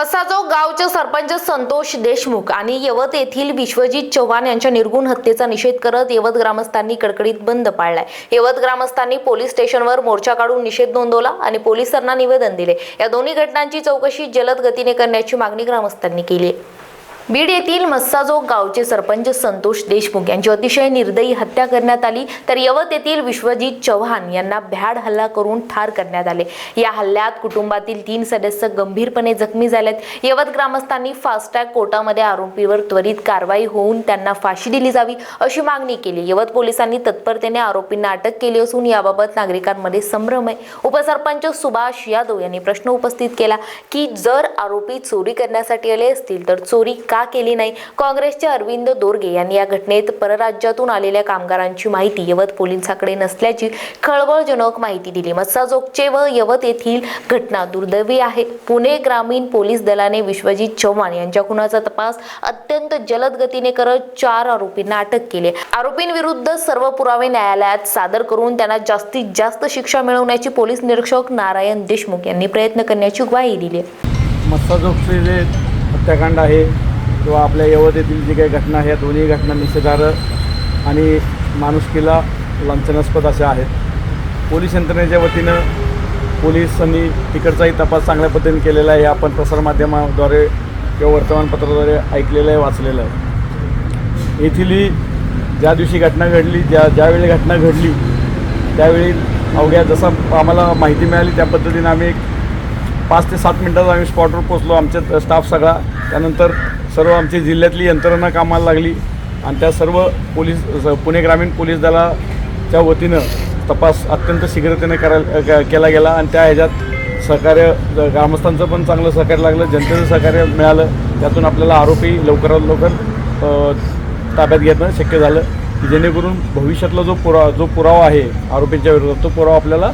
वसाजो गावचे सरपंच संतोष देशमुख आणि यवत येथील विश्वजित चव्हाण यांच्या निर्गुण हत्येचा निषेध करत यवत ग्रामस्थांनी कडकडीत बंद पाळलाय. यवत ग्रामस्थांनी पोलीस स्टेशनवर मोर्चा काढून निषेध नोंदवला आणि पोलिसांना निवेदन दिले. या दोन्ही घटनांची चौकशी जलद गतीने करण्याची मागणी ग्रामस्थांनी केली आहे. बीड येथील मस्साजोग गावचे सरपंच संतोष देशमुख यांची अतिशय निर्दयी हत्या करण्यात आली. तर यवत येथील विश्वजित चव्हाण यांना भ्याड हल्ला करून ठार करण्यात आले. या हल्ल्यात कुटुंबातील तीन सदस्य गंभीरपणे जखमी झालेत. यवत ग्रामस्थांनी फास्टॅग कोर्टामध्ये आरोपीवर त्वरित कारवाई होऊन त्यांना फाशी दिली जावी अशी मागणी केली. यवत पोलिसांनी तत्परतेने आरोपींना अटक केली असून याबाबत नागरिकांमध्ये संभ्रम आहे उपसरपंच सुभाष यादव यांनी प्रश्न उपस्थित केला की जर आरोपी चोरी करण्यासाठी आले असतील तर चोरी का केली नाही? काँग्रेसचे अरविंद दोरगे यांनी या घटनेत परराज्यातून आलेल्या कामगारांची माहिती यवत पोलिसांकडे नसल्याची खळबळजनक माहिती दिली. मस्साजोगचे व यवत येथील घटना दुर्दैवी आहे. पुणे ग्रामीण पोलीस दलाने विश्वजित चव्हाण यांच्या खुनाचा तपास अत्यंत जलद गतीने करत चार आरोपींना अटक केली आरोपींविरुद्ध सर्व पुरावे न्यायालयात सादर करून त्यांना जास्तीत जास्त शिक्षा मिळवण्याची पोलीस निरीक्षक नारायण देशमुख यांनी प्रयत्न करण्याची ग्वाही दिली आहे. जे हत्याकांड आहे किंवा आपल्या यवतेतील जी काही घटना ह्या दोन्ही घटना निषेधार्ह आणि माणुसकीला लांछनास्पद अशा आहेत. पोलीस यंत्रणेच्या वतीनं पोलिसांनी तिकडचाही तपास चांगल्या पद्धतीने केलेला आहे. हे आपण प्रसारमाध्यमाद्वारे किंवा वर्तमानपत्राद्वारे ऐकलेलं आहे वाचलेलं आहे. येथील ज्या दिवशी घटना घडली ज्या ज्यावेळी घटना घडली त्यावेळी अवघ्या जसं आम्हाला माहिती मिळाली त्या पद्धतीनं आम्ही एक पाच ते सात मिनटात आम्ही स्पॉटवर पोचलो आमच्या स्टाफ सगळा. त्यानंतर सर्व आमची जिल्ह्यातली यंत्रणा कामाला लागली आणि त्या सर्व पोलीस स- पुणे ग्रामीण पोलीस दलाच्या वतीनं तपास अत्यंत शीघ्रतेने करायला क- केला गेला आणि त्या ह्याच्यात सहकार्य ग्रामस्थांचं पण चांगलं सहकार्य लागलं जनतेचं सहकार्य मिळालं. त्यातून आपल्याला आरोपी लवकरात लवकर ताब्यात घेणं शक्य झालं की जेणेकरून भविष्यातला जो पुरावा जो पुरावा आहे आरोपींच्या विरोधात तो पुरावा आपल्याला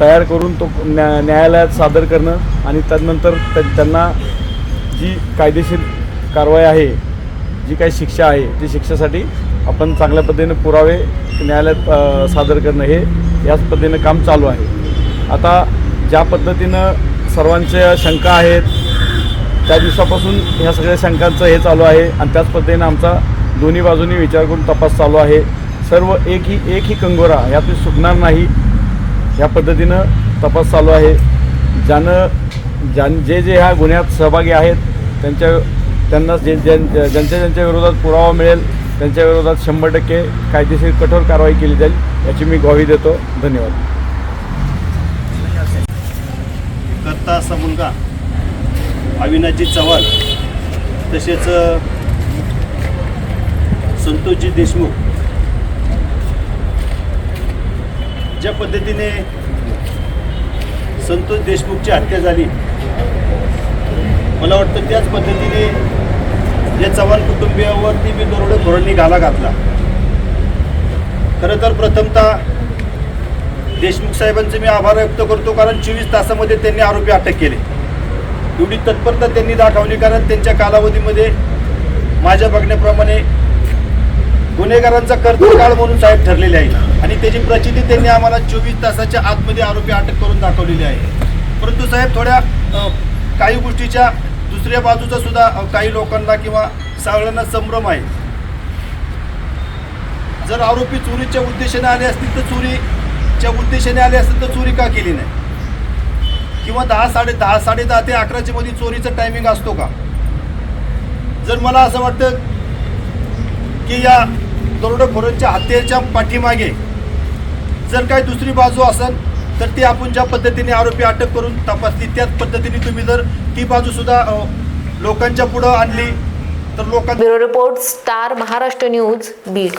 तयार करून तो न्या न्यायालयात सादर करणं आणि त्यानंतर त्यांना जी कायदेशीर कारवाई आहे जी काही शिक्षा आहे ती शिक्षेसाठी आपण चांगल्या पद्धतीने पुरावे न्यायालयात सादर करणं हे याच पद्धतीनं काम चालू आहे. आता ज्या पद्धतीनं सर्वांच्या शंका आहेत त्या दिवसापासून ह्या सगळ्या शंकांचं हे चालू आहे आणि त्याच पद्धतीनं आमचा दोन्ही बाजूनी विचार करून तपास चालू आहे. सर्व एक ही एक ही कंगोरा यातून सुटणार नाही या पद्धतीनं तपास चालू आहे. ज्यानं ज्यां जे जे ह्या गुन्ह्यात सहभागी आहेत त्यांच्या त्यांना जे ज्यां ज्यांच्या ज्यांच्या विरोधात पुरावा मिळेल त्यांच्या विरोधात शंभर टक्के कायदेशीर कठोर कारवाई केली जाईल याची मी ग्वाही देतो. धन्यवाद. करता असा मुलगा अविनाशजी चव्हाण तसेच संतोषजी देशमुख ज्या पद्धतीने संतोष देशमुखची हत्या झाली. मला वाटतं त्याच पद्धतीने या चव्हाण कुटुंबियावरती मी दरोडे धोरणी घाला घातला. खरं तर प्रथमतः देशमुख साहेबांचे मी आभार व्यक्त करतो कारण चोवीस तासामध्ये त्यांनी आरोपी अटक केले. एवढी तत्परता त्यांनी दाखवली कारण त्यांच्या कालावधीमध्ये माझ्या बघण्याप्रमाणे गुन्हेगारांचा कर्तकाळ म्हणून साहेब ठरलेले आहे आणि त्याची प्रचिती त्यांनी आम्हाला चोवीस तासाच्या आतमध्ये आरोपी अटक करून दाखवलेली आहे. परंतु साहेब थोड्या काही गोष्टीच्या दुसऱ्या बाजूचा सुद्धा काही लोकांना किंवा सगळ्यांना संभ्रम आहे. जर आरोपी चोरीच्या उद्देशाने आले असतील तर चोरीच्या उद्देशाने आले असतील तर चोरी का केली नाही? किंवा दहा साडे दहा साडे दहा ते अकराच्या मध्ये चोरीचा टायमिंग असतो का? जर मला असं वाटतं की या दरोडेखोरांच्या हत्येच्या पाठीमागे जर काही दुसरी बाजू असेल तर ती आपण ज्या पद्धतीने आरोपी अटक करून तपासली त्याच पद्धतीने तुम्ही जर ती बाजू सुद्धा लोकांच्या पुढं आणली तर लोकांना bureau report star Maharashtra news Beed.